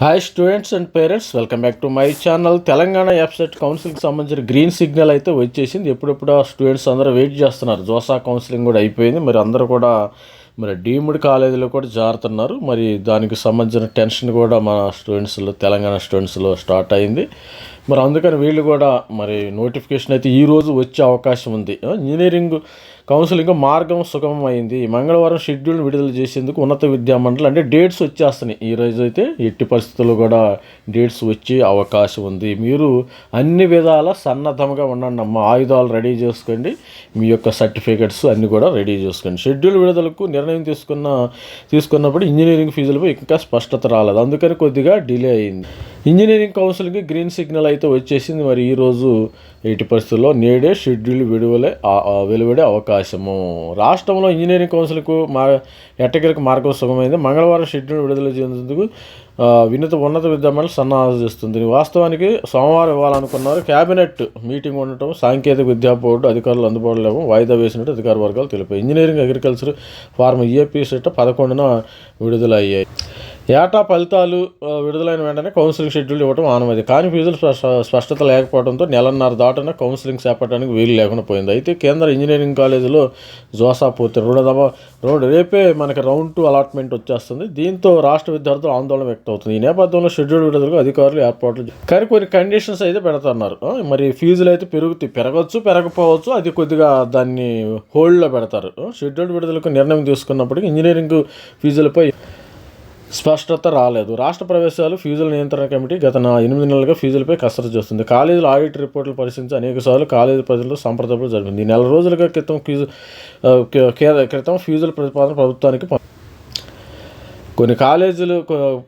Hi students and parents welcome back to my channel Telangana website కౌన్సిలింగ్కి సంబంధించిన green signal అయితే వచ్చేసింది. ఎప్పుడెప్పుడు students అందరూ వెయిట్ చేస్తున్నారు. జోసా కౌన్సిలింగ్ కూడా అయిపోయింది. మరి అందరూ కూడా మరి డీమ్డ్ కాలేజీలో కూడా జారుతున్నారు. మరి దానికి సంబంధించిన టెన్షన్ కూడా మన స్టూడెంట్స్లో తెలంగాణ స్టూడెంట్స్లో స్టార్ట్ అయింది. మరి అందుకని వీళ్ళు కూడా మరి నోటిఫికేషన్ అయితే ఈ రోజు వచ్చే అవకాశం ఉంది. ఇంజనీరింగ్ కౌన్సిలింగ్ మార్గం సుఖం అయింది మంగళవారం షెడ్యూల్ విడుదల చేసేందుకు ఉన్నత విద్యామండలి అంటే డేట్స్ వచ్చేస్తున్నాయి. ఈ రోజు అయితే ఎట్టి పరిస్థితుల్లో కూడా డేట్స్ వచ్చే అవకాశం ఉంది. మీరు అన్ని విధాల సన్నద్ధంగా ఉండండి అమ్మ. ఆయుధాలు రెడీ చేసుకోండి. మీ యొక్క సర్టిఫికెట్స్ అన్నీ కూడా రెడీ చేసుకోండి. షెడ్యూల్ విడుదలకు నిర్ణయం తీసుకున్న తీసుకున్నప్పుడు ఇంజనీరింగ్ ఫీజులపై ఇంకా స్పష్టత రాలేదు. అందుకని కొద్దిగా డిలే అయింది. ఇంజనీరింగ్ కౌన్సిల్కి గ్రీన్ సిగ్నల్ అయితే వచ్చేసింది. మరి ఈరోజు ఎట్టి పరిస్థితుల్లో నేడే షెడ్యూల్ విడుదలే వెలువడే అవకాశం అవకాశము. రాష్ట్రంలో ఇంజనీరింగ్ కౌన్సిల్కు మా ఎట్టకేలకు మార్గం సుగమైంది మంగళవారం షెడ్యూల్ విడుదల చేసేందుకు వినత ఉన్నత విద్యామండలి సన్నాహాలు చేస్తుంది. వాస్తవానికి సోమవారం ఇవ్వాలనుకున్నారు. కేబినెట్ మీటింగ్ ఉండటం సాంకేతిక విద్యా బోర్డు అధికారులు అందుబాటులో లేవు. వాయిదా వేసినట్టు అధికార వర్గాలు తెలిపాయి. Engineering agriculture pharm EAP CET పదకొండున విడుదలయ్యాయి. ఏటా ఫలితాలు విడుదలైన వెంటనే కౌన్సిలింగ్ షెడ్యూల్ ఇవ్వడం ఆనవాయితీ. కానీ ఫీజులు స్పష్ట- స్పష్టత లేకపోవడంతో నెలన్నర దాటున కౌన్సిలింగ్ చేపట్టడానికి వీలు లేకుండా పోయింది. అయితే కేంద్ర ఇంజనీరింగ్ కాలేజీలో జోసా పూర్తి రెండవ రోడ్ రేపే మనకి రౌండ్ టూ అలాట్మెంట్ వచ్చేస్తుంది. దీంతో రాష్ట్ర విద్యార్థులు ఆందోళన వ్యక్తం అవుతుంది ఈ నేపథ్యంలో షెడ్యూల్ విడుదలకు అధికారులు ఏర్పాట్లు కానీ కొన్ని కండిషన్స్ అయితే పెడతన్నారు. మరి ఫీజులు అయితే పెరుగుతాయి పెరగచ్చు పెరగకపోవచ్చు అది కొద్దిగా దాన్ని హోల్డ్లో పెడతారు. షెడ్యూల్డ్ షెడ్యూల్ విడుదలకు నిర్ణయం తీసుకున్నప్పటికీ ఇంజనీరింగ్ ఫీజులపై స్పష్టత రాలేదు. రాష్ట్ర ప్రవేశాలు ఫీజుల నియంత్రణ కమిటీ గత నా ఎనిమిది నెలలుగా ఫీజులపై కసరత్తు చేస్తుంది. కాలేజీల ఆడిట్ రిపోర్టులు పరిశీలించి అనేక సార్లు కాలేజీ ప్రజలు సంప్రదింపులు జరిగింది. నెల రోజులుగా క్రితం ఫీజు క్రితం ఫీజుల ప్రతిపాదన ప్రభుత్వానికి కొన్ని కాలేజీలు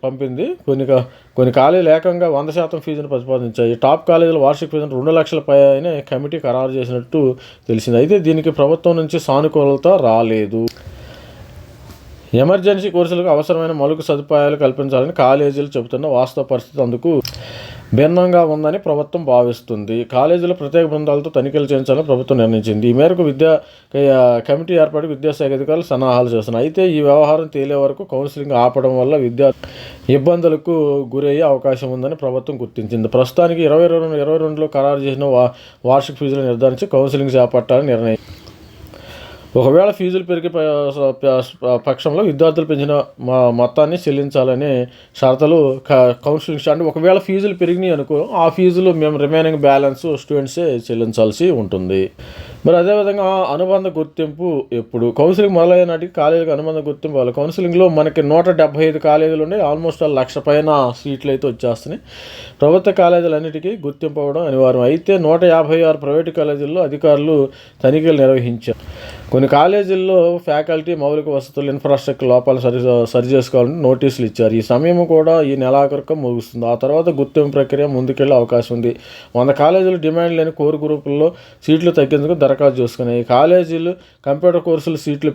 పంపింది. కొన్ని కొన్ని కాలేజీలు ఏకంగా వంద శాతం ఫీజును ప్రతిపాదించాయి. టాప్ కాలేజీల వార్షిక ఫీజును రెండు లక్షల పైన కమిటీ ఖరారు చేసినట్టు తెలిసింది. అయితే దీనికి ప్రభుత్వం నుంచి సానుకూలత రాలేదు. ఎమర్జెన్సీ కోర్సులకు అవసరమైన మౌలిక సదుపాయాలు కల్పించాలని కాలేజీలు చెబుతున్న వాస్తవ పరిస్థితి అందుకు భిన్నంగా ఉందని ప్రభుత్వం భావిస్తుంది. కాలేజీలో ప్రత్యేక బృందాలతో తనిఖీలు చేయించాలని ప్రభుత్వం నిర్ణయించింది. ఈ మేరకు విద్యా కమిటీ ఏర్పాటు విద్యాశాఖ అధికారులు సన్నాహాలు చేస్తున్నారు. అయితే ఈ వ్యవహారం తేలే వరకు కౌన్సిలింగ్ ఆపడం వల్ల విద్యా ఇబ్బందులకు గురయ్యే అవకాశం ఉందని ప్రభుత్వం గుర్తించింది. ప్రస్తుతానికి ఇరవై రెండు ఇరవై రెండులో ఖరారు చేసిన వా వార్షిక ఫీజులు నిర్ధారించి కౌన్సిలింగ్ చేపట్టాలని నిర్ణయం ఒకవేళ ఫీజులు పెరిగే పక్షంలో విద్యార్థులు పెంచిన మొత్తాన్ని చెల్లించాలనే షరతులు క- కౌన్సిలింగ్ అంటే ఒకవేళ ఫీజులు పెరిగినాయి అనుకో ఆ ఫీజులు మేము రిమైనింగ్ బ్యాలెన్స్ స్టూడెంట్సే చెల్లించాల్సి ఉంటుంది. మరి అదేవిధంగా అనుబంధ గుర్తింపు ఎప్పుడు? కౌన్సిలింగ్ మొదలైన నాటికి కాలేజీకి అనుబంధ గుర్తింపు వాళ్ళు కౌన్సిలింగ్లో మనకి నూట డెబ్బై ఐదు కాలేజీలు ఉన్నాయి ఆల్మోస్ట్ లక్ష పైన సీట్లు అయితే వచ్చేస్తున్నాయి. ప్రభుత్వ కాలేజీలన్నిటికీ గుర్తింపు అవ్వడం అనివార్యం. అయితే నూట యాభై ఆరు ప్రైవేటు కాలేజీల్లో అధికారులు తనిఖీలు నిర్వహించారు. కొన్ని కాలేజీల్లో ఫ్యాకల్టీ మౌలిక వసతులు ఇన్ఫ్రాస్ట్రక్చర్ లోపాలు సరి సరి చేసుకోవాలని నోటీసులు ఇచ్చారు. ఈ సమయం కూడా ఈ నెలాఖరుకు ముగుస్తుంది. ఆ తర్వాత గుర్తింపు ప్రక్రియ ముందుకెళ్ళే అవకాశం ఉంది. వంద కాలేజీలు డిమాండ్ లేని కోర్ గ్రూపుల్లో సీట్లు తగ్గేందుకు దరఖాస్తు చేసుకున్నాయి. ఈ కాలేజీలు కంప్యూటర్ కోర్సులు సీట్లు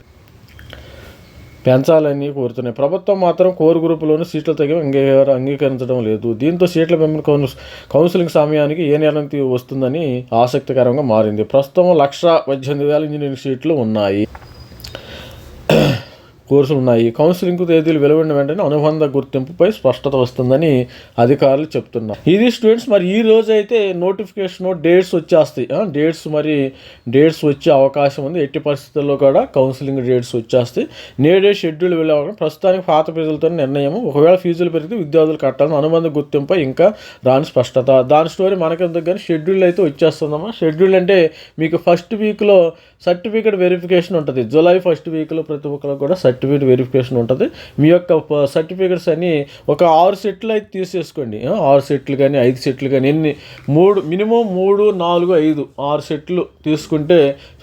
పెంచాలని కోరుతున్నాయి. ప్రభుత్వం మాత్రం కోర్ గ్రూపులోని సీట్ల తగ్గి అంగీకార అంగీకరించడం లేదు. దీంతో సీట్ల పెంపుని కౌన్స్ కౌన్సిలింగ్ సమయానికి ఏ నిర్ణయం వస్తుందని ఆసక్తికరంగా మారింది. ప్రస్తుతం లక్ష పద్దెనిమిది వేల ఇంజనీరింగ్ సీట్లు ఉన్నాయి. కోర్సులు ఉన్నాయి కౌన్సిలింగ్ తేదీలు వెలువడిన వెంటనే అనుబంధ గుర్తింపుపై స్పష్టత వస్తుందని అధికారులు చెప్తున్నారు. ఇది స్టూడెంట్స్ మరి ఈ రోజు అయితే నోటిఫికేషన్ డేట్స్ వచ్చేస్తాయి. డేట్స్ మరి డేట్స్ వచ్చే అవకాశం ఉంది. ఎట్టి పరిస్థితుల్లో కూడా కౌన్సిలింగ్ డేట్స్ వచ్చేస్తాయి. నేడే షెడ్యూల్ వెళ్ళే ప్రస్తుతానికి పాత ఫీజులతో నిర్ణయం ఒకవేళ ఫీజులు పెరిగితే విద్యార్థులు కట్టాలని అనుబంధ గుర్తింపు ఇంకా రాని స్పష్టత. దాని స్టోరీ మనకెందుకు కానీ షెడ్యూల్ అయితే వచ్చేస్తుందమ్మా. షెడ్యూల్ అంటే మీకు ఫస్ట్ వీక్లో సర్టిఫికేట్ వెరిఫికేషన్ ఉంటుంది. జూలై ఫస్ట్ వీక్లో ప్రతి ఒక్కరికి కూడా సర్టిఫికేట్ సర్టిఫికేట్ వెరిఫికేషన్ ఉంటుంది. మీ యొక్క సర్టిఫికేట్స్ అన్ని ఒక ఆరు సెట్లు అయితే తీసేసుకోండి. ఆరు సెట్లు కానీ ఐదు సెట్లు కానీ ఎన్ని మూడు మినిమం మూడు నాలుగు ఐదు ఆరు సెట్లు తీసుకుంటే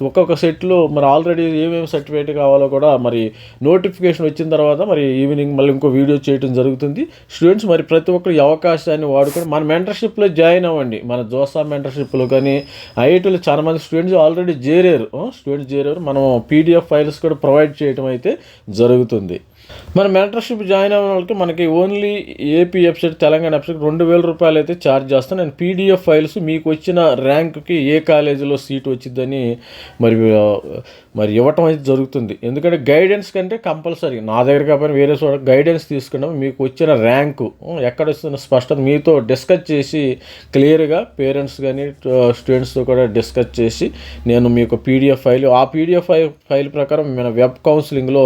ఒక్కొక్క సెట్లు మరి ఆల్రెడీ ఏమేమి సర్టిఫికేట్ కావాలో కూడా మరి నోటిఫికేషన్ వచ్చిన తర్వాత మరి ఈవినింగ్ మళ్ళీ ఇంకో వీడియో చేయడం జరుగుతుంది. స్టూడెంట్స్ మరి ప్రతి ఒక్కరు ఈ అవకాశాన్ని వాడుకొని మన మెంటర్షిప్లో జాయిన్ అవ్వండి. మన జోసా మెంటర్షిప్లో కానీ ఐఐటీలో చాలామంది స్టూడెంట్స్ ఆల్రెడీ చేరారు. స్టూడెంట్స్ చేరారు. మనం పీడిఎఫ్ ఫైల్స్ కూడా ప్రొవైడ్ చేయడం అయితే జరుగుతుంది. మన మెంటర్షిప్ జాయిన్ అవ్వడం వాళ్ళకి మనకి only AP website Telangana website రెండు వేల రూపాయలు అయితే ఛార్జ్ చేస్తాను నేను పీడిఎఫ్ ఫైల్స్ మీకు వచ్చిన ర్యాంక్కి ఏ కాలేజీలో సీట్ వచ్చిందని మరి మరి ఇవ్వటం అయితే జరుగుతుంది. ఎందుకంటే గైడెన్స్ కంటే కంపల్సరీ నా దగ్గర కాకపోయినా వేరే చోట గైడెన్స్ తీసుకున్నాం. మీకు వచ్చిన ర్యాంకు ఎక్కడ వస్తున్న స్పష్టత మీతో డిస్కస్ చేసి క్లియర్గా పేరెంట్స్ కానీ స్టూడెంట్స్తో కూడా డిస్కస్ చేసి నేను మీకు పీడిఎఫ్ ఫైల్ ఆ పీడిఎఫ్ ఫైల్ ప్రకారం మన వెబ్ కౌన్సిలింగ్లో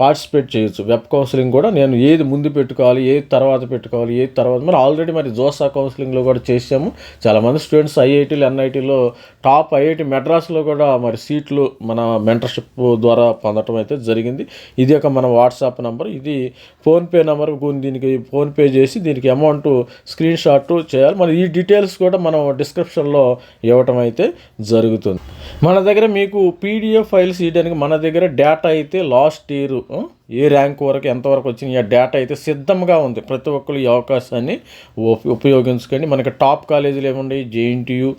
పార్టిసిపేట్ చేయొచ్చు. వెబ్ కౌన్సిలింగ్ కూడా నేను ఏది ముందు పెట్టుకోవాలి ఏది తర్వాత పెట్టుకోవాలి ఏది తర్వాత మరి ఆల్రెడీ మరి జోసా కౌన్సిలింగ్లో కూడా చేసాము చాలామంది స్టూడెంట్స్ ఐఐటీలు ఎన్ఐటీలో టాప్ ఐఐటి మెడ్రాస్లో కూడా మరి సీట్లు మన మెంటర్షిప్ ద్వారా పొందడం అయితే జరిగింది. ఇది ఒక మన వాట్సాప్ నెంబర్. ఇది ఫోన్పే నెంబర్ దీనికి ఫోన్పే చేసి దీనికి అమౌంట్ స్క్రీన్ షాట్ చేయాలి. మరి ఈ డీటెయిల్స్ కూడా మనం డిస్క్రిప్షన్లో ఇవ్వటం అయితే జరుగుతుంది. మన దగ్గర మీకు పీడిఎఫ్ ఫైల్స్ ఇవ్వడానికి మన దగ్గర డేటా అయితే లాస్ట్ ఇయర్ ఏ ర్యాంక్ వరకు ఎంతవరకు వచ్చింది ఆ డేటా అయితే సిద్ధంగా ఉంది. ప్రతి ఒక్కరు ఈ అవకాశాన్ని ఉపయోగించుకోండి. మనకి టాప్ కాలేజీలు ఏమున్నాయి జేఎన్టీయు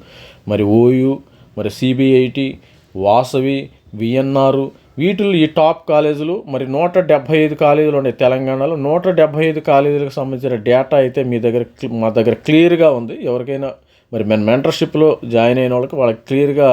మరి ఓయు మరి సిబిఐటి వాసవి విఎన్ఆర్ వీటిలో ఈ టాప్ కాలేజీలు మరి నూట డెబ్భై ఐదు కాలేజీలు ఉన్నాయి తెలంగాణలో. నూట డెబ్భై ఐదు కాలేజీలకు సంబంధించిన డేటా అయితే మీ దగ్గర మా దగ్గర క్లియర్గా ఉంది. ఎవరికైనా మరి మన మెంటర్షిప్లో జాయిన్ అయిన వాళ్ళకి వాళ్ళకి క్లియర్గా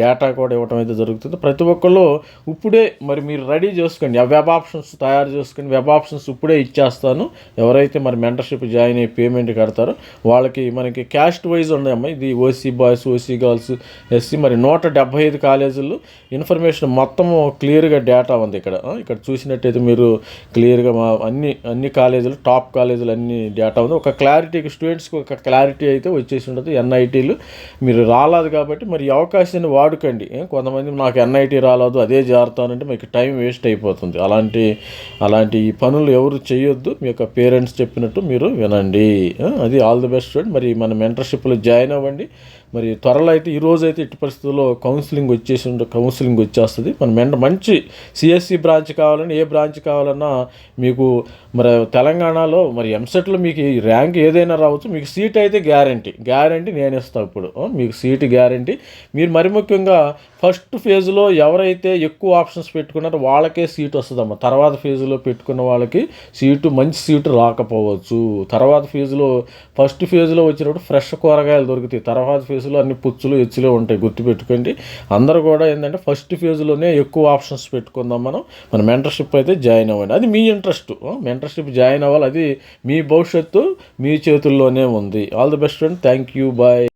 డేటా కూడా ఇవ్వడం అయితే జరుగుతుంది. ప్రతి ఒక్కళ్ళు ఇప్పుడే మరి మీరు రెడీ చేసుకోండి. ఆ వెబ్ ఆప్షన్స్ తయారు చేసుకొని వెబ్ ఆప్షన్స్ ఇప్పుడే ఇచ్చేస్తాను. ఎవరైతే మరి మెంటర్షిప్ జాయిన్ అయ్యి పేమెంట్ కడతారో వాళ్ళకి మనకి క్యాస్ట్ వైజ్ ఉన్నాయమ్మా. ఇది OC boys OC girls SC మరి నూట డెబ్బై ఐదు కాలేజీలు. ఇన్ఫర్మేషన్ మొత్తం క్లియర్గా డేటా ఉంది ఇక్కడ. ఇక్కడ చూసినట్టయితే మీరు క్లియర్గా మా అన్ని అన్ని కాలేజీలు టాప్ కాలేజీలు అన్ని డేటా ఉంది. ఒక క్లారిటీకి స్టూడెంట్స్కి ఒక క్లారిటీ అయితే వచ్చేసి ఉండదు ఎన్ఐటీలు మీరు రాలేదు కాబట్టి మరి అవకాశాన్ని వాడుకండి. కొంతమంది నాకు ఎన్ఐటీ రాలేదు అదే జారుతానంటే మీకు టైం వేస్ట్ అయిపోతుంది. అలాంటి అలాంటి పనులు ఎవరు చేయొద్దు. మీ యొక్క పేరెంట్స్ చెప్పినట్టు మీరు వినండి. అది ఆల్ ది బెస్ట్ స్టూడెంట్ మరి మన మెంటర్షిప్లో జాయిన్ అవ్వండి. మరి త్వరలో అయితే ఈ రోజు అయితే ఇటు పరిస్థితుల్లో కౌన్సిలింగ్ వచ్చేసి ఉండే కౌన్సిలింగ్ వచ్చేస్తుంది. మన వెంట మంచి సిఎస్సి బ్రాంచ్ కావాలని ఏ బ్రాంచ్ కావాలన్నా మీకు మరి తెలంగాణలో మరి ఎంసెట్లో మీకు ఈ ర్యాంక్ ఏదైనా రావచ్చు. మీకు సీట్ అయితే గ్యారంటీ గ్యారంటీ నేను ఇస్తాను ఇప్పుడు మీకు సీట్ గ్యారంటీ మీరు మరి ముఖ్యంగా ఫస్ట్ ఫేజ్లో ఎవరైతే ఎక్కువ ఆప్షన్స్ పెట్టుకున్నారో వాళ్ళకే సీట్ వస్తుందమ్మ. తర్వాత ఫేజ్లో పెట్టుకున్న వాళ్ళకి సీటు మంచి సీటు రాకపోవచ్చు. తర్వాత ఫేజ్లో ఫస్ట్ ఫేజ్లో వచ్చినప్పుడు ఫ్రెష్ కూరగాయలు దొరుకుతాయి. తర్వాత ఫేజ్లో అన్ని పుచ్చులు ఎచ్చులు ఉంటాయి గుర్తుపెట్టుకోండి. అందరూ కూడా ఏంటంటే ఫస్ట్ ఫేజ్లోనే ఎక్కువ ఆప్షన్స్ పెట్టుకుందాం మనం. మన మెంటర్షిప్ అయితే జాయిన్ అవ్వండి. అది మీ ఇంట్రెస్ట్. మెంటర్షిప్ జాయిన్ అవ్వాలి. అది మీ భవిష్యత్తు మీ చేతుల్లోనే ఉంది. All the best friend. Thank you. Bye.